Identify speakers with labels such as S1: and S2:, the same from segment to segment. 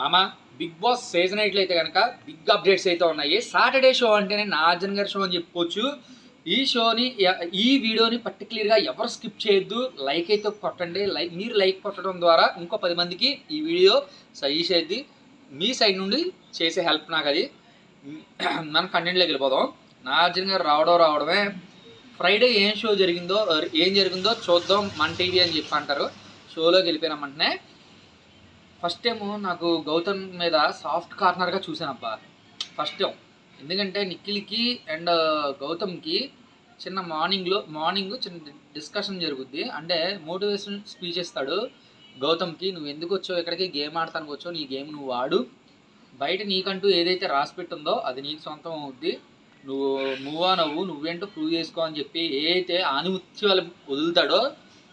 S1: మామ big Boss season ఎయిట్లో అయితే కనుక బిగ్ అప్డేట్స్ అయితే ఉన్నాయి. సాటర్డే షో అంటేనే నాజన్ గారి షో అని చెప్పుకోవచ్చు. ఈ షోని ఈ వీడియోని పర్టికులర్గా ఎవరు స్కిప్ చేయొద్దు. లైక్ అయితే కొట్టండి. లైక్ మీరు లైక్ కొట్టడం ద్వారా ఇంకో పది మందికి ఈ వీడియో సజెస్ట్ చేద్ది. మీ సైడ్ నుండి చేసే హెల్ప్ నాకు అది మన కంటెంట్లోకి వెళ్ళిపోదాం. నాగార్జున గారు రావడం రావడమే. ఫ్రైడే ఏం షో జరిగిందో ఏం జరిగిందో చూద్దాం. మన టీవీ అని చెప్పి అంటారు. షోలోకి వెళ్ళిపోయినామంటనే ఫస్ట్ టైం నాకు గౌతమ్ మీద సాఫ్ట్ కార్నర్గా చూసానబ్బా ఫస్ట్ టైం ఎందుకంటే నిఖిల్కి అండ్ uh, గౌతమ్కి చిన్న మార్నింగ్లో మార్నింగ్ చిన్న డిస్కషన్ జరుగుద్ది. అంటే మోటివేషన్ స్పీచ్ ఇస్తాడు. గౌతమ్కి నువ్వు ఎందుకు వచ్చావు? ఇక్కడికి గేమ్ ఆడతానికి వచ్చావు? నీ గేమ్ నువ్వు ఆడు. బయట నీకంటూ ఏదైతే రాసి పెట్టుందో అది నీకు సొంతం అవుద్ది. నువ్వు మూవ్ ఆన్ అవ్వు. నువ్వేంటో ప్రూవ్ చేసుకో అని చెప్పి ఏ అయితే ఆనిముత్యాలు వదులుతాడో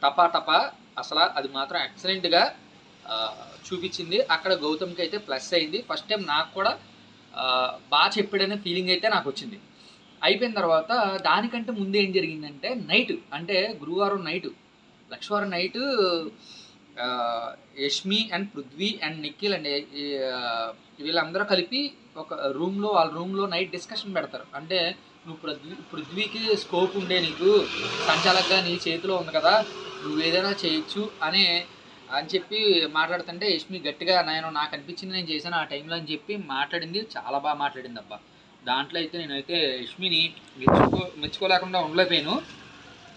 S1: టపా టపా అసలు అది మాత్రం ఎక్సలెంట్గా చూపించింది. అక్కడ గౌతమ్కి అయితే ప్లస్ అయింది. ఫస్ట్ టైం నాకు కూడా బాగా చెప్పాడనే ఫీలింగ్ అయితే నాకు వచ్చింది. అయిపోయిన తర్వాత దానికంటే ముందు ఏం జరిగిందంటే నైట్ అంటే గురువారం night లక్షవారం night Yashmi and Prithvi and Nikhil and వీళ్ళందరూ కలిపి ఒక రూమ్లో వాళ్ళ రూమ్లో నైట్ డిస్కషన్ పెడతారు. అంటే నువ్వు పృథ్వీ పృథ్వీకి స్కోప్ ఉండే నీకు సంచాలకగా నీ చేతిలో ఉంది కదా నువ్వు ఏదైనా చేయొచ్చు అనే అని చెప్పి మాట్లాడుతుంటే యష్మి గట్టిగా నేను నాకు అనిపించింది నేను చేశాను ఆ టైంలో అని చెప్పి మాట్లాడింది. చాలా బాగా మాట్లాడింది అబ్బా దాంట్లో అయితే నేనైతే యష్మిని మెచ్చుకో మెచ్చుకోలేకుండా ఉండలేకపోయాను.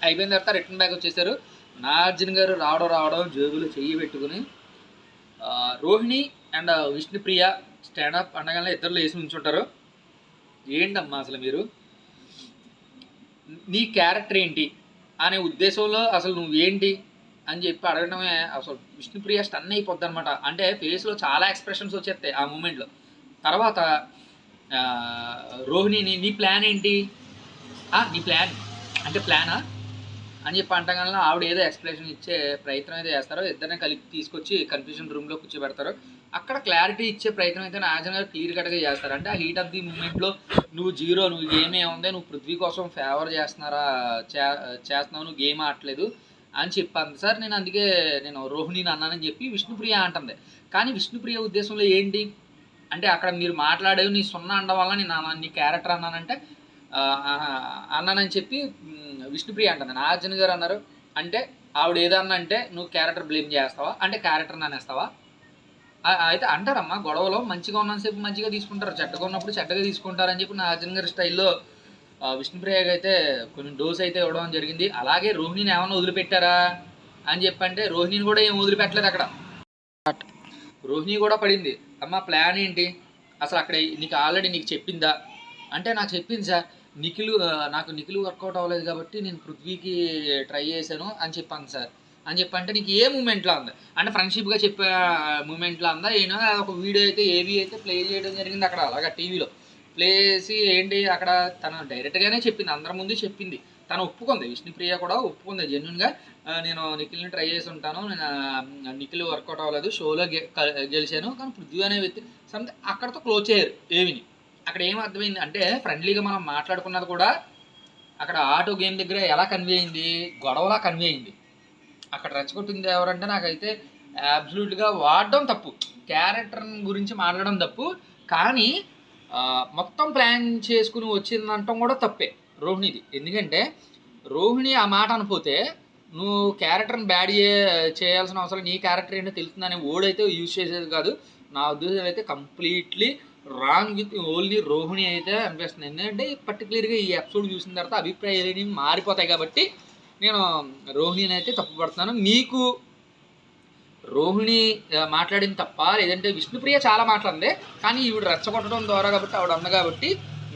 S1: అయిపోయిన తర్వాత రిటర్న్ బ్యాక్ వచ్చేసారు. నాగార్జున గారు రావడం రావడం జేబులో చెయ్యి పెట్టుకుని రోహిణి అండ్ విష్ణుప్రియ స్టాండప్ అనగానే ఇద్దరు లేచి ఉంచుంటారు ఏంటమ్మా అసలు మీరు? నీ క్యారెక్టర్ ఏంటి? అనే ఉద్దేశంలో అసలు నువ్వేంటి? అని చెప్పి అడగడమే అసలు విష్ణుప్రియ స్టన్ అయిపోద్ది అనమాట అంటే ఫేస్లో చాలా ఎక్స్ప్రెషన్స్ వచ్చేస్తాయి ఆ మూమెంట్లో తర్వాత రోహిణిని నీ ప్లాన్ ఏంటి? నీ ప్లాన్ అంటే ప్లానా అని చెప్పి అంటగానే ఆవిడ ఏదో ఎక్స్ప్లెనేషన్ ఇచ్చే ప్రయత్నం అయితే చేస్తారో ఇద్దరిని కలిపి తీసుకొచ్చి కన్ఫ్యూజన్ రూమ్లో కూర్చోబెడతారు అక్కడ క్లారిటీ ఇచ్చే ప్రయత్నం అయితే నాజన్ గారు క్లియర్ కట్గా చేస్తారు. అంటే ఆ హీట్ ఆఫ్ ది మూమెంట్లో నువ్వు జీరో నువ్వు గేమ్ ఏముంది నువ్వు పృథ్వీ కోసం ఫేవర్ చేస్తున్నారా చే- చేస్తున్నావు నువ్వు గేమ్ ఆడట్లేదు అని చెప్పాను. సార్ నేను అందుకే నేను రోహిణిని అన్నానని చెప్పి విష్ణుప్రియ అంటుంది. కానీ విష్ణుప్రియ ఉద్దేశంలో ఏంటి? అంటే అక్కడ మీరు మాట్లాడేవి నీ సున్నా అండం వల్ల నేను అన్నా- నీ క్యారెక్టర్ అన్నానంటే అన్నానని చెప్పి విష్ణుప్రియ అంటుంది. నాగార్జున గారు అన్నారు అంటే ఆవిడ ఏదన్నా అంటే నువ్వు క్యారెక్టర్ బ్లేమ్ చేస్తావా? అంటే క్యారెక్టర్ అనేస్తావా? అయితే అంటారమ్మా గొడవలో మంచిగా ఉన్నంతసేపు మంచిగా తీసుకుంటారు చెడ్డగా ఉన్నప్పుడు చెడ్డగా తీసుకుంటారని చెప్పి నాగార్జున గారి స్టైల్లో విష్ణుప్రియకి అయితే కొన్ని డోస్ అయితే ఇవ్వడం జరిగింది. అలాగే రోహిణిని ఏమైనా వదిలిపెట్టారా అని చెప్పంటే రోహిణిని కూడా ఏం వదిలిపెట్టలేదు అక్కడ. రోహిణి కూడా పడింది. అమ్మ ప్లాన్ ఏంటి? అసలు అక్కడ నీకు ఆల్రెడీ నీకు చెప్పిందా? అంటే నాకు చెప్పింది సార్ నిఖిల్ నాకు నిఖిల్ వర్కౌట్ అవ్వలేదు కాబట్టి నేను పృథ్వీకి ట్రై చేశాను అని చెప్పాను సార్. అని చెప్పంటే నీకు ఏ మూమెంట్లో అందా? అంటే ఫ్రెండ్షిప్గా చెప్పే మూమెంట్లో ఉందా ఏనా? ఒక వీడియో అయితే ఏవి అయితే ప్లే చేయడం జరిగింది అక్కడ అలాగా టీవీలో. ప్లే చేసి ఏంటి? అక్కడ తను డైరెక్ట్గానే చెప్పింది. అందరి ముందు చెప్పింది. తను ఒప్పుకుంది. విష్ణుప్రియ కూడా ఒప్పుకుంది. జెన్యున్గా నేను నిఖిల్ని ట్రై చేసి ఉంటాను. నేను నిఖిల్ వర్కౌట్ అవ్వలేదు. షోలో గె- గెలిచాను. కానీ పృథ్వీ అనే వ్యక్తి సమ్థింగ్ అక్కడతో క్లోజ్ చేయరు ఏవిని. అక్కడ ఏం అర్థమైంది అంటే ఫ్రెండ్లీగా మనం మాట్లాడుకున్నది కూడా అక్కడ ఆటో గేమ్ దగ్గర ఎలా కన్వే అయింది? గొడవలా కన్వే అయింది. అక్కడ రెచ్చగొట్టింది ఎవరంటే నాకైతే అబ్సల్యూట్గా వాడడం తప్పు. క్యారెక్టర్ గురించి మాట్లాడడం తప్పు. కానీ మొత్తం ప్లాన్ చేసుకుని వచ్చిందంటాం కూడా తప్పే రోహిణిది. ఎందుకంటే రోహిణి ఆ మాట అనిపోతే నువ్వు క్యారెక్టర్ని బ్యాడ్ చే చేయాల్సిన అవసరం నీ క్యారెక్టర్ ఏంటో తెలుస్తుందని ఓడైతే యూజ్ చేసేది కాదు. నా ఉద్దేశం అయితే completely wrong with only Rohini అయితే అనిపిస్తుంది. ఎందుకంటే పర్టికులర్గా ఈ ఎపిసోడ్ చూసిన తర్వాత అభిప్రాయాలు మారిపోతాయి కాబట్టి నేను రోహిణిని అయితే తప్పుపడుతున్నాను మీకు రోహిణి మాట్లాడింది తప్ప లేదంటే విష్ణుప్రియ చాలా మాట్లాడింది. కానీ ఈవిడ రెచ్చగొట్టడం ద్వారా కాబట్టి ఆవిడ అంద కాబట్టి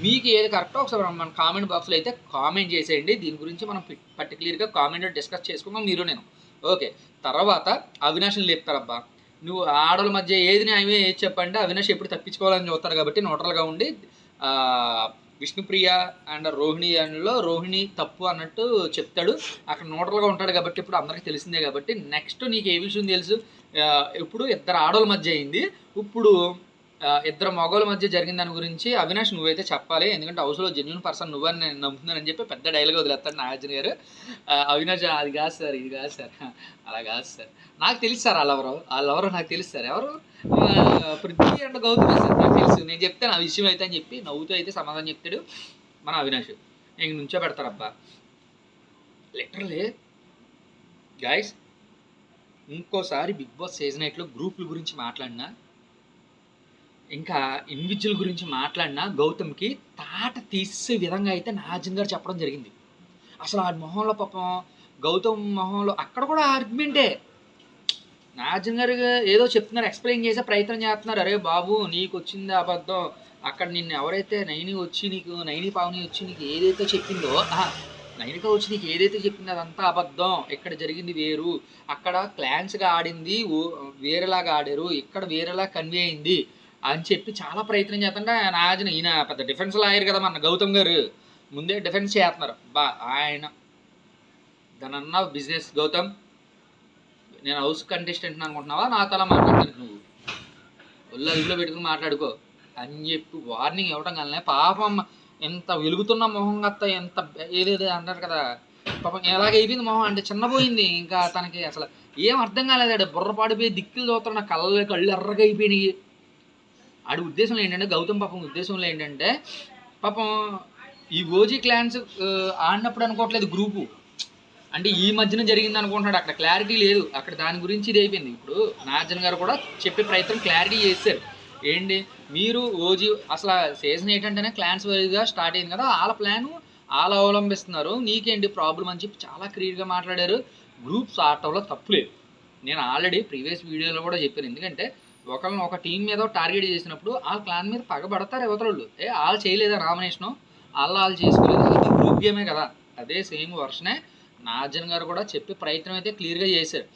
S1: మీకు ఏది కరెక్టో ఒకసారి మన కామెంట్ బాక్స్లో అయితే కామెంట్ చేసేయండి. దీని గురించి మనం పర్టికులర్గా కామెంట్ డిస్కస్ చేసుకుందాం మీరు నేను. ఓకే తర్వాత అవినాష్ని లేపుతారబ్బా. నువ్వు ఆడల మధ్య ఏది న్యాయమే ఏది చెప్పండి. అవినాష్ ఎప్పుడు తప్పించుకోవాలని చూస్తారు కాబట్టి నోటల్గా ఉండి విష్ణుప్రియ అండ్ రోహిణి అండ్లో రోహిణి తప్పు అన్నట్టు చెప్తాడు. అక్కడ నోటల్గా ఉంటాడు కాబట్టి ఇప్పుడు అందరికీ తెలిసిందే కాబట్టి నెక్స్ట్ నీకు ఏ విషయం తెలుసు? ఇప్పుడు ఇద్దరు ఆడోళ్ళ మధ్య అయింది. ఇప్పుడు ఇద్దరు మగవాళ్ళ మధ్య జరిగిన దాని గురించి అవినాష్ నువ్వైతే చెప్పాలి. ఎందుకంటే హౌస్లో జెన్యున్ పర్సన్ నువ్వని నేను నమ్ముతున్నానని చెప్పి పెద్ద డైలాగ్ వదిలేస్తాడు నాగార్జున గారు. అవినాష్ అది కాదు సార్ ఇది కాదు సార్. అలా కాదు సార్. నాకు తెలుసు సార్ వాళ్ళెవరో వాళ్ళెవరో నాకు తెలుసు సార్. ఎవరు? పృథ్వీ అండ్ గౌతమ్ సార్ నాకు తెలుసు. నేను చెప్తాను ఆ విషయం అయితే అని చెప్పి నవ్వుతూ అయితే సమాధానం చెప్తాడు మన అవినాష్. ఇంక నుంచో పెడతారబ్బా లిటరలీ గాయస్ ఇంకోసారి బిగ్ బాస్ సీజన్ ఎయిట్లో గ్రూపుల గురించి మాట్లాడినా ఇంకా ఇండివిజువల్ గురించి మాట్లాడినా గౌతమ్కి తాట తీసే విధంగా అయితే నాజన్ గారు చెప్పడం జరిగింది. అసలు ఆ మొహంలో పాపం గౌతమ్ మొహంలో అక్కడ కూడా ఆర్గ్యుమెంటే నాజన్ గారు ఏదో చెప్తున్నారు ఎక్స్ప్లెయిన్ చేసే ప్రయత్నం చేస్తున్నారు. అరే బాబు నీకు వచ్చింది అబద్ధం. అక్కడ నిన్ను ఎవరైతే నైని వచ్చి నీకు నైని పావని వచ్చి నీకు ఏదైతే చెప్పిందో నైనిక వచ్చి నీకు ఏదైతే చెప్పిందో అదంతా అబద్ధం. ఇక్కడ జరిగింది వేరు. అక్కడ క్లాన్స్గా ఆడింది వేరేలాగా ఆడారు. ఇక్కడ వేరేలా కన్వే అయింది. అని చెప్పి చాలా ప్రయత్నం చేస్తుంటే నాగార్జున ఈయన పెద్ద డిఫెన్స్ లాయర్ కదా మన గౌతమ్ గారు. ముందే డిఫెన్స్ చేస్తున్నారు. బా ఆయన దానన్న బిజినెస్ గౌతమ్ నేను హౌస్ కంటెస్టెంట్ అనుకుంటున్నావా? నా తల మాట్లాడతాను నువ్వు. ఒళ్ళు అదుపులో పెట్టుకుని మాట్లాడుకో అని చెప్పి వార్నింగ్ ఇవ్వడం కానీ పాపం ఎంత వెలుగుతున్న మొహం గత్త ఎంత ఏదేదో అంటారు కదా. పాపం ఎలాగ అయిపోయింది మొహం? అంటే చిన్నపోయింది. ఇంకా తనకి అసలు ఏం అర్థం కాలేదు. బుర్ర పాడిపోయి దిక్కులు చూస్తున్నా కళ్ళు కళ్ళు ఎర్రగా అయిపోయినాయి. ఆడి ఉద్దేశంలో ఏంటంటే గౌతమ్ పాపం ఉద్దేశంలో ఏంటంటే పాపం ఈ ఓజీ క్లాన్స్ ఆడినప్పుడు అనుకోవట్లేదు గ్రూపు. అంటే ఈ మధ్యన జరిగింది అనుకుంటున్నాడు. అక్కడ క్లారిటీ లేదు. అక్కడ దాని గురించి ఇది అయిపోయింది. ఇప్పుడు నాగార్జున గారు కూడా చెప్పే ప్రయత్నం క్లారిటీ చేశారు. ఏంటి? మీరు ఓజీ అసలు సీజన్ ఏంటంటేనే క్లాన్స్ వైజ్గా స్టార్ట్ అయింది కదా వాళ్ళ ప్లాన్ వాళ్ళు అవలంబిస్తున్నారు. నీకేంటి ప్రాబ్లం అని చెప్పి చాలా క్లియర్గా మాట్లాడారు. గ్రూప్స్ ఆడటంలో తప్పులేదు నేను ఆల్రెడీ ప్రీవియస్ వీడియోలో కూడా చెప్పాను. ఎందుకంటే ఒకళ్ళని ఒక టీం మీద టార్గెట్ చేసినప్పుడు ఆ ప్లాన్ మీద పగబడతారు యువతలు ఏ వాళ్ళు చేయలేదా నామినేషను? వాళ్ళు వాళ్ళు చేసుకోలేదు. అది గ్రూప్ గేమే కదా. అదే సేమ్ వర్షనే నాగార్జున గారు కూడా చెప్పే ప్రయత్నం అయితే క్లియర్గా చేశారు.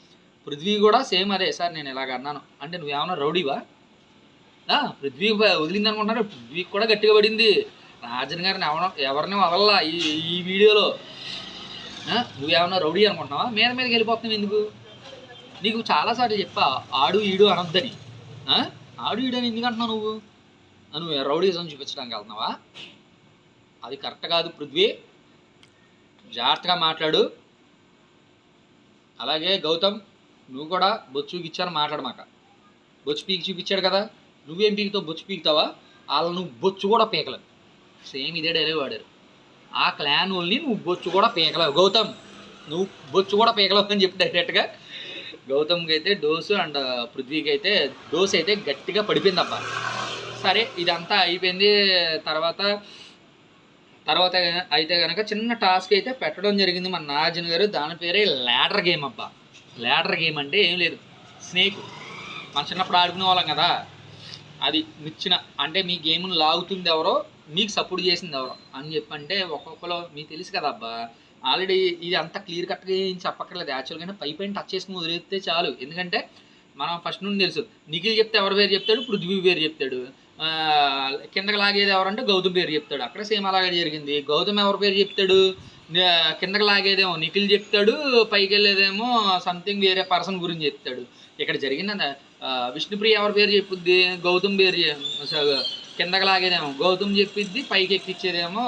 S1: పృథ్వీ కూడా సేమ్ అదే. సార్ నేను ఇలాగ అన్నాను. అంటే నువ్వేమన్నా రౌడీవా? పృథ్వీ వదిలింది అనుకుంటున్నారు. పృథ్వీకి కూడా గట్టిగా పడింది. రాజన్ గారిని ఎవరు ఎవరిని వదలలా ఈ ఈ వీడియోలో. నువ్వేమన్నా రౌడీ అనుకుంటున్నావా? మీద మీదకి వెళ్ళిపోతున్నావు ఎందుకు? నీకు చాలాసార్లు చెప్పా ఆడు ఈడు అనొద్దని. ఆడు ఈడు అని ఎందుకు అంటున్నావు నువ్వు? ఆ, నువ్వు రౌడీజం చూపించడానికి వెళ్తున్నావా? అది కరెక్ట్ కాదు పృథ్వీ. జాగ్రత్తగా మాట్లాడు. అలాగే గౌతమ్ నువ్వు కూడా బొచ్చు ఇచ్చాను మాట్లాడమాక. బొచ్చు పీకి చూపించాడు కదా. నువ్వేం పీకుతావు? బొచ్చు పీకుతావా? వాళ్ళు నువ్వు బొచ్చు కూడా పీకలేవు. సేమ్ ఇదే డైలాగ్ వాడారు. ఆ క్లాన్ వాళ్ళని నువ్వు బొచ్చు కూడా పీకలేవు. గౌతమ్ నువ్వు బొచ్చు కూడా పీకలేవు అని చెప్పి డైరెక్ట్గా గౌతమ్కి అయితే డోసు అండ్ పృథ్వీకి అయితే డోస్ అయితే గట్టిగా పడిపోయింది అబ్బా సరే ఇదంతా అయిపోయింది. తర్వాత తర్వాత అయితే కనుక చిన్న టాస్క్ అయితే పెట్టడం జరిగింది మన నాగార్జున గారు. దాని పేరే ల్యాడర్ గేమ్ అబ్బా. ల్యాడర్ గేమ్ అంటే ఏం లేదు. స్నేక్. మన చిన్నప్పుడు ఆడుకునే వాళ్ళం కదా. అది నిచ్చిన అంటే మీ గేమ్ను లాగుతుంది ఎవరో మీకు సపోర్ట్ చేసింది ఎవరో అని చెప్పంటే ఒక్కొక్కరు మీకు తెలుసు కదా అబ్బా. ఆల్రెడీ ఇది అంత క్లియర్ కట్గా ఏం చెప్పక్కర్లేదు. యాక్చువల్గా పై పైన టచ్ చేసుకుని వదిలేస్తే చాలు. ఎందుకంటే మనం ఫస్ట్ నుండి తెలుసు. నిఖిల్ చెప్తే ఎవరి పేరు చెప్తాడు? పృథ్వీ పేరు చెప్తాడు. కిందకి లాగేది ఎవరంటే గౌతమ్ పేరు చెప్తాడు. అక్కడ సేమ్ అలాగే జరిగింది. గౌతమ్ ఎవరి పేరు చెప్తాడు? కిందకి లాగేదేమో నిఖిల్ చెప్తాడు. పైకి వెళ్ళేదేమో సంథింగ్ వేరే పర్సన్ గురించి చెప్తాడు. ఇక్కడ జరిగింది విష్ణుప్రియ ఎవరి పేరు చెప్పుద్ది? గౌతమ్ పేరు కిందకి లాగేదేమో. గౌతమ్ చెప్పిద్ది పైకి ఎక్కిచ్చేదేమో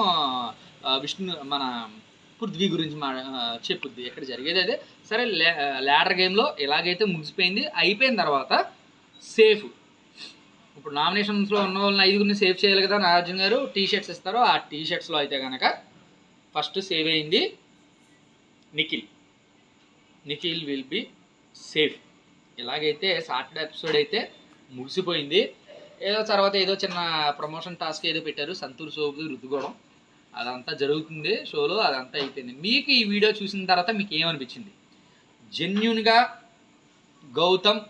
S1: విష్ణు మన పృథ్వీ గురించి మా చెప్పుద్ది ఇక్కడ జరిగేది అదే. సరే ల్యాడర్ గేమ్లో ఎలాగైతే ముగిసిపోయింది అయిపోయిన తర్వాత సేఫ్. ఇప్పుడు నామినేషన్స్లో ఉన్న వాళ్ళని ఐదుగురిని సేవ్ చేయాలి కదా నాగార్జున గారు టీ షర్ట్స్ ఇస్తారు ఆ టీ షర్ట్స్లో అయితే కనుక ఫస్ట్ సేవ్ అయింది Nikhil. Nikhil will be safe. ఇలాగైతే సాటర్డే ఎపిసోడ్ అయితే ముగిసిపోయింది ఏదో తర్వాత ఏదో చిన్న ప్రమోషన్ టాస్క్ ఏదో పెట్టారు సంతూర్ సోపు రుద్దుకోవడం అదంతా జరుగుతుంది షోలో అదంతా అయిపోయింది. మీకు ఈ వీడియో చూసిన తర్వాత మీకు ఏమనిపించింది జెన్యున్గా గౌతమ్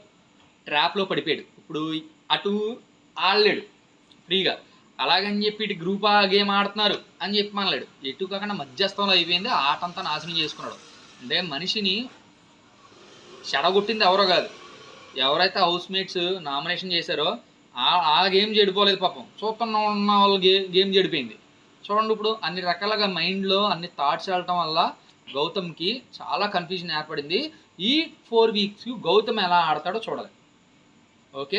S1: ట్రాప్లో పడిపోయాడు. ఇప్పుడు అటు ఆడలేడు ఫ్రీగా. అలాగని చెప్పి ఇటు గ్రూప్ ఆ గేమ్ ఆడుతున్నారు అని చెప్పి మనలేడు. ఎటు కాకుండా మధ్యస్థంలో అయిపోయింది ఆటంతా నాశనం చేసుకున్నాడు. అంటే మనిషిని చెడగొట్టింది ఎవరో కాదు. ఎవరైతే హౌస్ మేట్స్ నామినేషన్ చేశారో ఆ గేమ్ చెడిపోలేదు పాపం. చూస్తున్న ఉన్న వాళ్ళు గేమ్ చెడిపోయింది. చూడండి ఇప్పుడు అన్ని రకాలుగా మైండ్లో అన్ని థాట్స్ వెళ్ళటం వల్ల గౌతమ్కి చాలా కన్ఫ్యూజన్ ఏర్పడింది. ఈ ఫోర్ వీక్స్ గౌతమ్ ఎలా ఆడతాడో చూడాలి. ఓకే